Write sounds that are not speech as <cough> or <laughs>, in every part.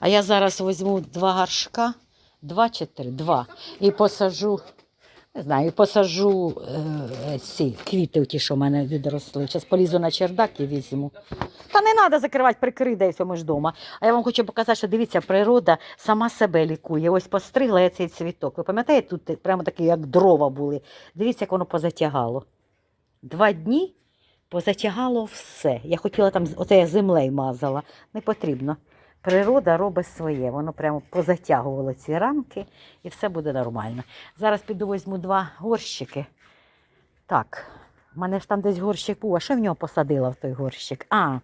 А я зараз візьму два горшка, два чи три, два, і посажу, не знаю, і посажу е, ці квіти, ті, що в мене відросли. Зараз полізу на чердак і візьму. Та не треба закривати, прикрий, все, ми ж вдома. А я вам хочу показати, що дивіться, природа сама себе лікує. Ось постригла я цей цвіток. Ви пам'ятаєте, тут прямо такі, як дрова були. Дивіться, як воно позатягало. Два дні позатягало все. Я хотіла там, оце я землею мазала. Не потрібно. Природа робить своє. Воно прямо позатягувало ці рамки і все буде нормально. Зараз піду візьму два горщики. Так, в мене ж там десь горщик був. А що в нього посадила в той горщик? А,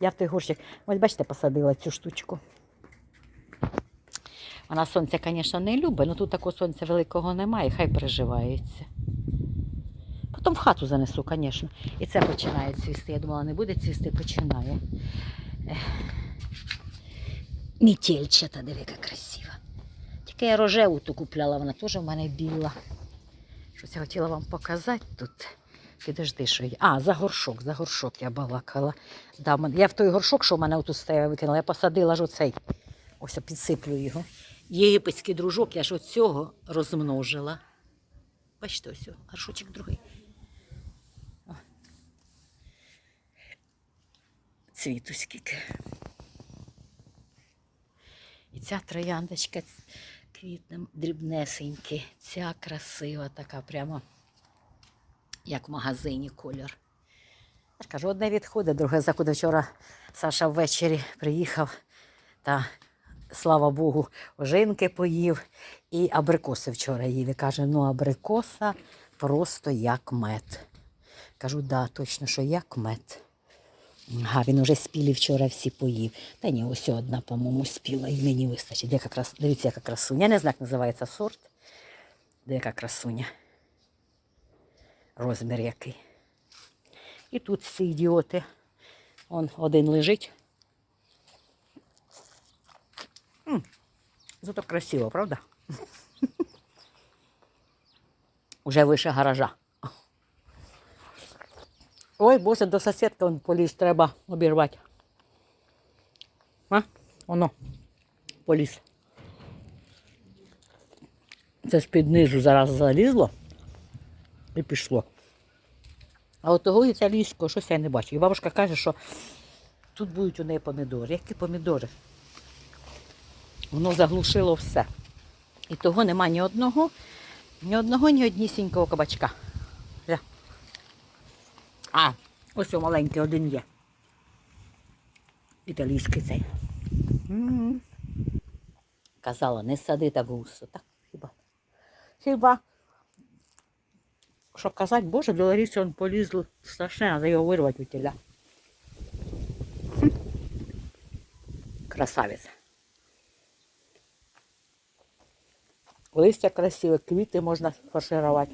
я в той горщик, ось бачите, посадила цю штучку. Вона сонця, звісно, не любить, але тут такого сонця великого немає, хай переживається. Потім в хату занесу, звісно. І це починає цвісти. Я думала, не буде цвісти, починає. Ех. Мітельчата, диви, яка красива. Тільки я рожеву ту купляла, вона теж в мене біла. Щось я хотіла вам показати тут. Підожди, що я. А, за горшок, за горшок я балакала. Да, я в той горшок, що в мене отут стояв, викинула, я посадила ж оцей. Ось я підсиплю його. Єгипетський дружок, я ж от цього розмножила. Бачите, ось горшочок другий. О. Цвіту скільки. І ця трояндочка ц- квітне дрібнесенькі. Ця красива така, прямо як в магазині кольор. Я кажу, одне відходить, друге заходить. Вчора Саша ввечері приїхав та, слава Богу, ожинки поїв і абрикоси вчора їв. І каже, ну абрикоса просто як мед. Кажу, да, точно, що як мед. Ага, він уже спілі вчора всі поїв. Та ні, ось одна, по-моєму, спіла і мені вистачить. Яка крас... Дивіться, яка красуня. Я не знаю, як називається сорт. Де яка красуня. Розмір який. І тут ці ідіоти. Он один лежить. М, Зато красиво, правда? <laughs> Уже вище гаража. Ой, боже, до сусідки он поліз, треба обірвати. А? Воно. Поліз. Це ж під низу зараз залізло і пішло. А от того італійського щось я не бачу. І бабушка каже, що тут будуть у неї помідори. Які помідори? Воно заглушило все. І того нема ні одного, ні одного, ні однісінького кабачка. А, ось маленький один є. Італійський цей. М. Казала, не сади так густо. Так, хіба? Хіба? Що казати, боже, до Ларіси він полізло страшне, треба його вирвати у тіля. Хм. Красавець. Листя красиве, квіти можна фарширувати.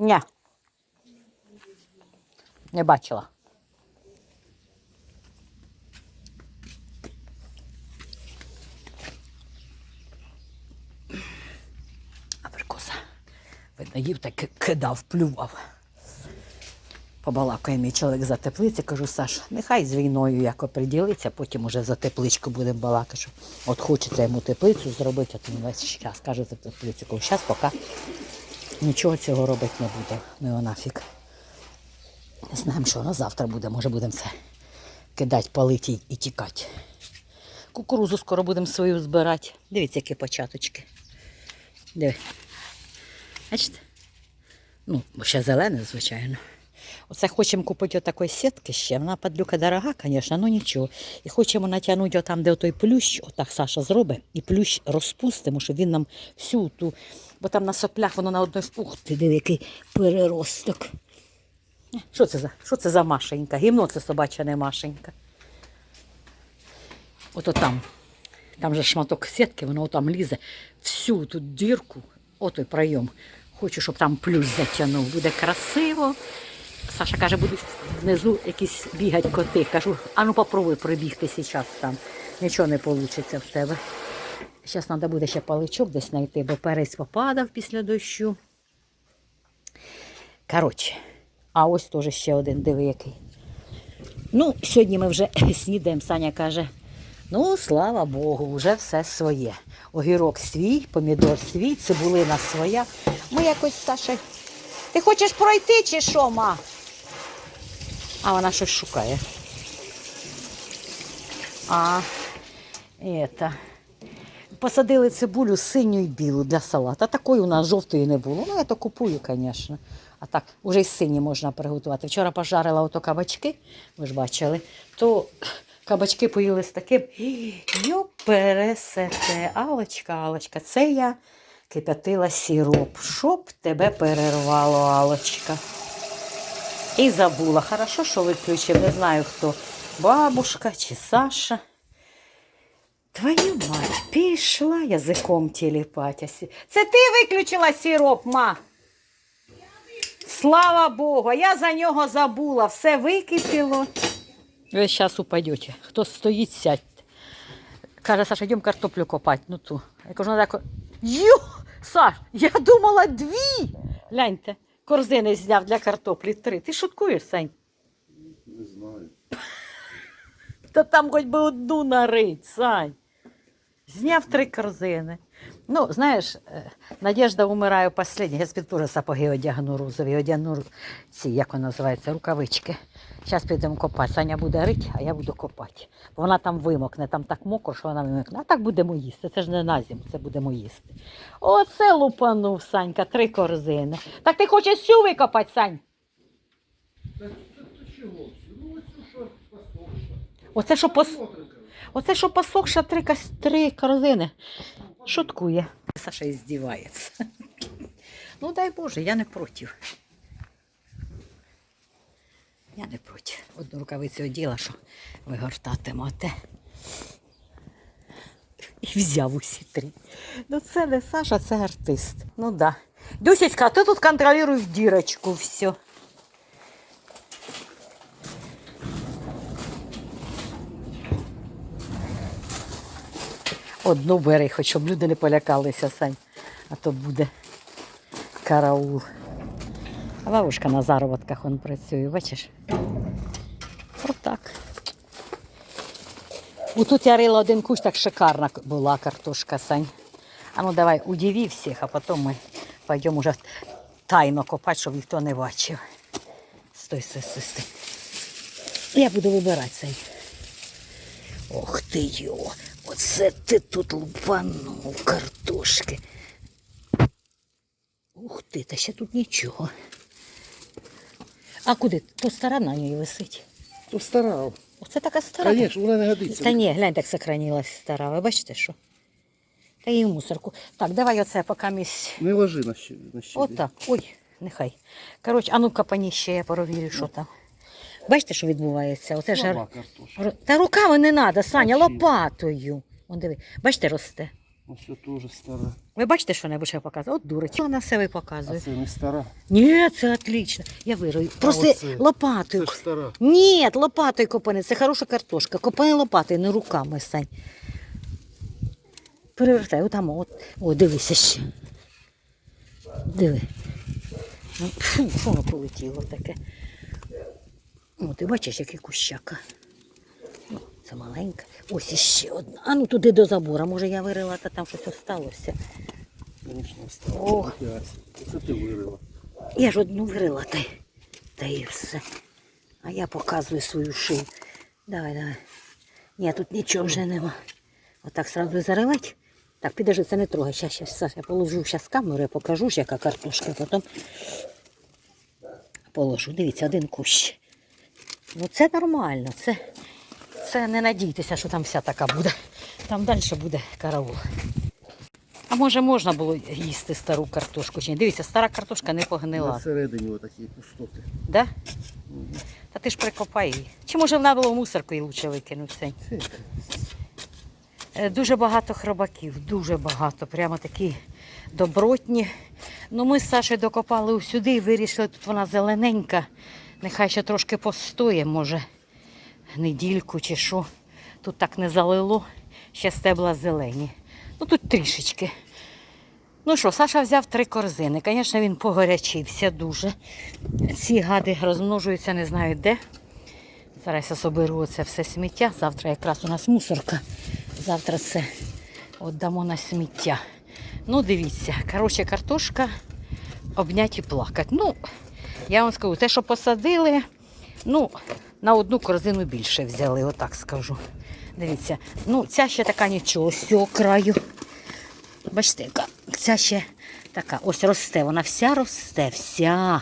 Ні. Не бачила. Абрикоса. Видно, їв так кидав, плював. Побалакає мій чоловік за теплиці, кажу, Саш, нехай з війною як оприділиться, потім уже за тепличку будемо балакати. Що от хочеться йому теплицю зробити, а то він весь час каже за теплицю. Кажу, зараз поки нічого цього робити не буде. Ну його нафіг. Не знаємо, що на завтра буде. Може будемо це кидати, палити і тікати. Кукурузу скоро будемо свою збирати. Дивіться, які початочки. Диви. Бачите? Ну, ще зелене, звичайно. Оце хочемо купити отакої сітки ще. Вона падлюка дорога, звісно, ну нічого. І хочемо натягнути отам, де той плющ, отак Саша зробить, і плющ розпустимо, щоб він нам всю ту, бо там на соплях воно на одній ух ти, диви, який переросток. Що це за що це за Машенька? Гімно це собача не Машенька. Ото там. Там же шматок сітки, воно там лізе всю ту дірку, отой пройом. Хочу, щоб там плюс затягнув. Буде красиво. Саша каже, будуть внизу якісь бігати коти. Кажу, а ну попробуй пробігти зараз там. Нічого не вийде в тебе. Зараз треба буде ще паличок десь знайти, бо перець попадав після дощу. Коротше, а ось теж ще один, диви який. Ну, сьогодні ми вже <laughs> снідаємо, Саня каже. Ну, слава Богу, вже все своє. Огірок свій, помідор свій, цибулина своя. Ми якось з Сашею. Ти хочеш пройти чи що, ма? А вона щось шукає. А, это. Посадили цибулю синю і білу для салата. Такої у нас жовтої не було. Ну, я то купую, звісно. А так, вже й сині можна приготувати. Вчора пожарила ото кабачки, ви ж бачили, то кабачки поїли з таким. Йо, пересете, Алочка, Алочка, це я кипятила сіроп. Щоб тебе перервало, Алочка. І забула. Хорошо, що виключив, не знаю хто. Бабушка чи Саша. Твою мать, пішла язиком тіліпатяся. Це ти виключила сіроп, ма? Слава Богу, я за нього забула, все википіло. Ви зараз упадете. Хто стоїть, сядьте. Каже, Саша, йдемо картоплю копати. Ну ту. Я кажу, надо... ко- Йо, Саш, я думала дві. Гляньте, корзини зняв для картоплі три. Ти шуткуєш, Сань? Не знаю. Та там хоч би одну нарить, Сань. Зняв три корзини. Ну, знаєш, е, Надежда умирає останнє. Я теж сапоги одягну розові, одягну ці, як вона називається, рукавички. Зараз підемо копати. Саня буде рити, а я буду копати. Бо вона там вимокне, там так мокро, що вона вимокне. А так будемо їсти. Це ж не на зиму, це будемо їсти. Оце лупанув, Санька, три корзини. Так ти хочеш всю викопати, Сань? Ну, Оце що пос... Оце що посохша три, три корзини. Шуткує. Саша здівається. Ну, дай Боже, я не проти. Я не проти. Одну рукавицю оділа, що вигортатимете. І взяв усі три. Ну це не Саша, це артист. Ну да. Дюсечка, ти тут контролюєш дірочку все. Одну бери, хоч щоб люди не полякалися, Сань. А то буде караул. А бабушка на заробітках он працює, бачиш? Отак. Отут я рила один кущ, так шикарна була картошка, Сань. А ну давай, удиви всіх, а потім ми пойдемо уже тайно копати, щоб ніхто не бачив. Стой, стой, стой, стой. Я буду вибирати цей. Ох ти йо, оце ти тут лупанув картошки. Ух ти, та ще тут нічого. А куди? То стара на ній висить. То стара. Оце така стара. Звісно, вона не годиться. Та ні, глянь, так сохранилась стара. Ви бачите, що? Та і в мусорку. Так, давай оце поки місь. Не ложи на щі. Отак. Ой, нехай. Коротше, а ну-ка ще я провірю, що там. Бачите, що відбувається? Оце ж... Слаба картошка. Ро- Та руками не треба, Саня, Вообще. лопатою. Он диви. Бачите, росте. Ось це теж стара. Ви бачите, що небудь я показую? От дурочка. Вона все ви А показує. це не стара. Ні, це отлично. Я вирою. Просто оце. лопатою. Це ж стара. Ні, лопатою копани. Це хороша картошка. Копани лопатою, не руками, Сань. Перевертай, отам, от. О, дивися ще. Диви. Ну, Фу, що воно полетіло таке. О, ти бачиш, який кущака. Це маленька. Ось іще одна. А ну туди до забора. Може я вирила, та там щось осталося. Опять. Це ти вирила. Я ж одну вирила, та, та і все. А я показую свою шию. Давай, давай. Ні, тут нічого вже нема. Отак сразу заривати. Так, підожди, це не трогай. Щас, щас, щас. Я положу зараз камеру, я покажу, яка картошка. Потім положу. Дивіться, один кущ. Ну це нормально. Це, це не надійтеся, що там вся така буде. Там далі буде караул. А може можна було їсти стару картошку? Чи ні? Дивіться, стара картошка не погнила. На середині отакі пустоти. Да? Та ти ж прикопай її. Чи може вона було в мусорку і лучше викинути? Е, Дуже багато хробаків, дуже багато. Прямо такі добротні. Ну ми з Сашою докопали сюди і вирішили, тут вона зелененька. Нехай ще трошки постоє, може, недільку чи що. Тут так не залило, ще стебла зелені. Ну тут трішечки. Ну що, Саша взяв три корзини. Звісно, він погорячився дуже. Ці гади розмножуються, не знаю де. Зараз я соберу це все сміття. Завтра якраз у нас мусорка. Завтра це віддамо на сміття. Ну, дивіться, коротше, картошка обнять і плакать. Ну, я вам скажу, те, що посадили, ну, на одну корзину більше взяли, отак скажу. Дивіться, ну, ця ще така нічого, цього краю. Бачите, яка ця ще така, ось росте, вона вся росте, вся.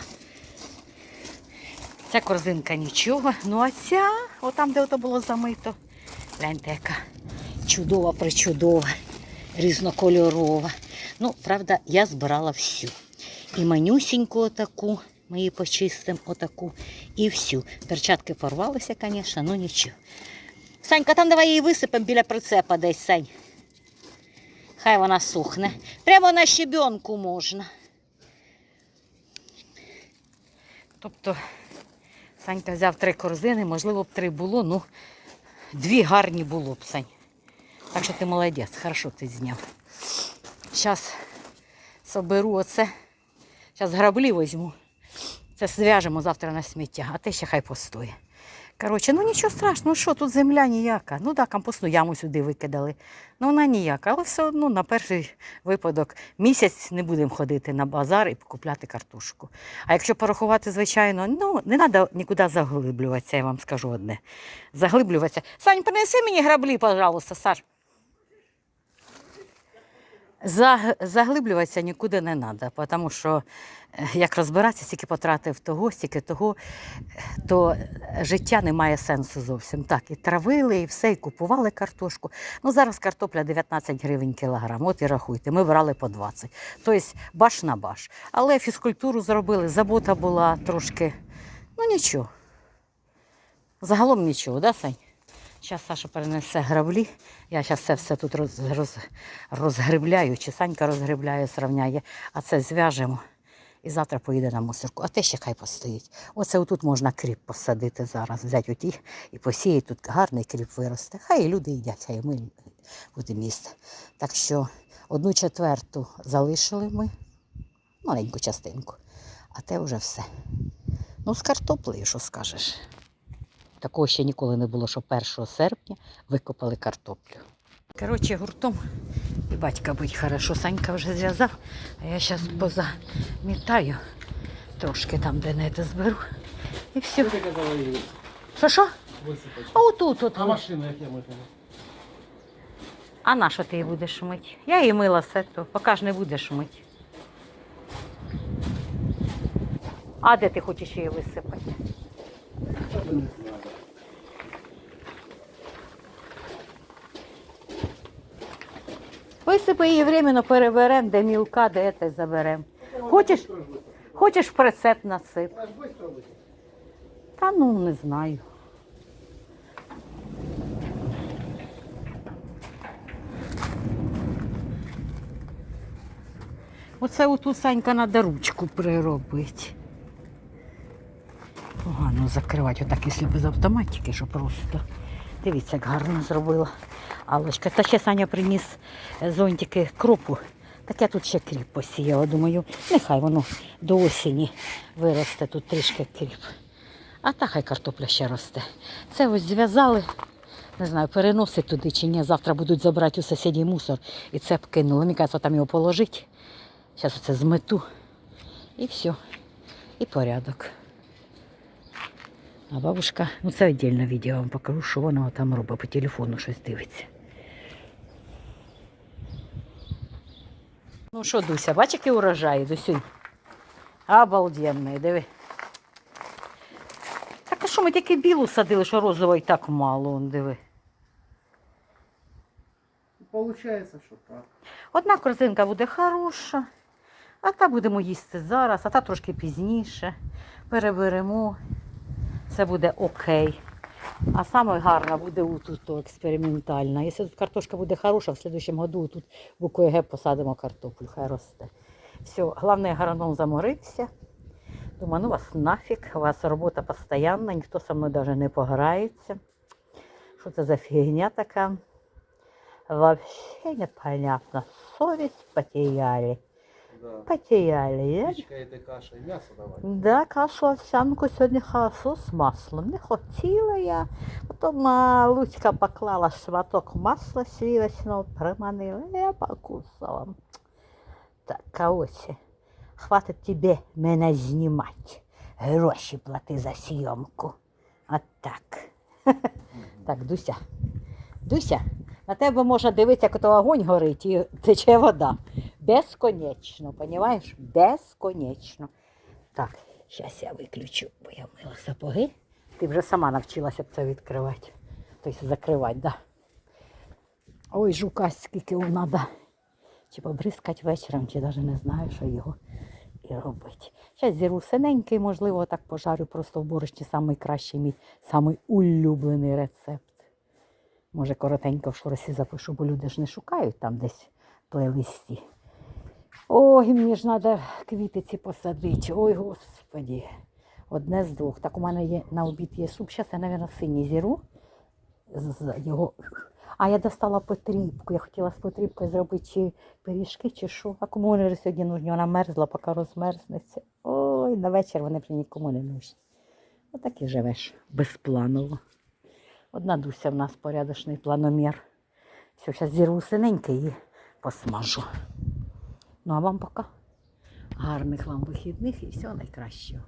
Ця корзинка нічого. Ну а ця, отам, де ото було замито. Гляньте, яка чудова, причудова, різнокольорова. Ну, правда, я збирала всю. І манюсіньку отаку, ми її почистимо, отаку, і всю. Перчатки порвалися, звісно, ну нічого. Санька, там давай її висипемо біля прицепа десь, Сань. Хай вона сухне. Прямо на щебенку можна. Тобто Санька взяв три корзини, можливо б три було, ну дві гарні було б, Сань. Так що ти молодець, хорошо ти зняв. Зараз соберу оце. Зараз граблі візьму. Це зв'яжемо завтра на сміття, а те ще хай постоє. Коротше, ну нічого страшного, що тут земля ніяка. Ну так, компостну яму сюди викидали. Ну вона ніяка, але все одно на перший випадок місяць не будемо ходити на базар і купляти картошку. А якщо порахувати, звичайно, ну не треба нікуди заглиблюватися, я вам скажу одне. Заглиблюватися. Сань, принеси мені граблі, пожалуйста, Саш. За- Заглиблюватися нікуди не треба, тому що е, як розбиратися, стільки потратив того, стільки того, то життя не має сенсу зовсім. Так, і травили, і все, і купували картошку. Ну зараз картопля 19 гривень кілограм. От і рахуйте, ми брали по 20. Тобто баш на баш. Але фізкультуру зробили, забота була трошки. Ну нічого. Загалом нічого, да, Сань? Зараз Саша перенесе граблі. Я зараз це все тут роз, роз, розгребляю, чи Санька розгребляє, сравняє, а це зв'яжемо. І завтра поїде на мусорку. А те ще хай постоїть. Оце отут можна кріп посадити зараз, взяти оті і посіяти. Тут гарний кріп виросте. Хай і люди їдять, хай і ми будемо їсти. Так що одну четверту залишили ми, маленьку частинку, а те вже все. Ну, з картоплею, що скажеш. Такого ще ніколи не було, що 1 серпня викопали картоплю. Коротше, гуртом і батька будь хорошо. Санька вже зв'язав, а я зараз позамітаю трошки там, де не те зберу. І все. Що Що? А отут от. А машину як я митиму? А на що ти її будеш мити? Я її мила все то, поки ж не будеш мити. А де ти хочеш її висипати? Що ти не знаю? Висипи її временно переберемо, де мілка, де це заберемо. Хочеш, хочеш в прицеп насип? Та ну не знаю. Оце отут Санька треба ручку приробити. Погано закривати, отак, якщо без автоматики, що просто. Дивіться, як гарно зробила. Аллочка. Та ще Саня приніс е, зонтики кропу. Так я тут ще кріп посіяла. Думаю, нехай воно до осені виросте тут трішки кріп. А та хай картопля ще росте. Це ось зв'язали. Не знаю, переносить туди чи ні. Завтра будуть забрати у сусідній мусор і це кинули. Мені кажуть, там його положить. Зараз оце змету. І все. І порядок. А бабушка, ну це віддільне відео, я вам покажу, що вона там робить по телефону щось дивиться. Ну що, Дуся, бач, який урожай, Дусюнь? Обалденний, диви. Так а що ми тільки білу садили, що розової так мало, он, диви. Получається, що так. Одна корзинка буде хороша, а та будемо їсти зараз, а та трошки пізніше. Переберемо. Це буде окей. А саме гарна буде тут експериментальна. Якщо тут картошка буде хороша, в слідчому году тут в УКГ посадимо картоплю, хай росте. Все, головне, агроном заморився. Думаю, ну вас нафіг, у вас робота постійна, ніхто со мною навіть не пограється. Що це за фігня така? Вообще непонятно. Совесть потеряли. Да. Потеряли, е? Пичкаєте каша і м'ясо давай. Да, кашу овсянку сьогодні хорошо з маслом. Не хотіла я. Потім а, Луцька поклала шматок масла сливочного, приманила, я покусала. Так, а ось, хватить тебе мене знімати. Гроші плати за зйомку. От так. <laughs> Так, Дуся. Дуся, на тебе можна дивитися, як то огонь горить і тече вода. Безконечно, розумієш? Безконечно. Так, зараз я виключу, бо я мила сапоги. Ти вже сама навчилася б це відкривати. Тобто закривати, да. Ой, жука, скільки треба. Чи побризкати вечором, чи навіть не знаю, що його і робити. Зараз зірву синенький, можливо, так пожарю просто в борошні найкращий мій, самий улюблений рецепт. Може, коротенько в шорсі запишу, бо люди ж не шукають там десь плейлисті. Ой, мені ж треба квітиці посадити. Ой, господі. Одне з двох. Так у мене є на обід є суп. Зараз я, мабуть, синій зіру. З його. А я достала потрібку. Я хотіла з потрібкою зробити чи пиріжки, чи що. А кому вони вже сьогодні нужні? Вона мерзла, поки розмерзнеться. Ой, на вечір вони вже нікому не нужні. Отак і живеш безпланово. Одна Дуся в нас порядочний планомір. Все, зараз зірву синеньке і посмажу. Ну а вам пока. Гарних вам вихідних і всього найкращого.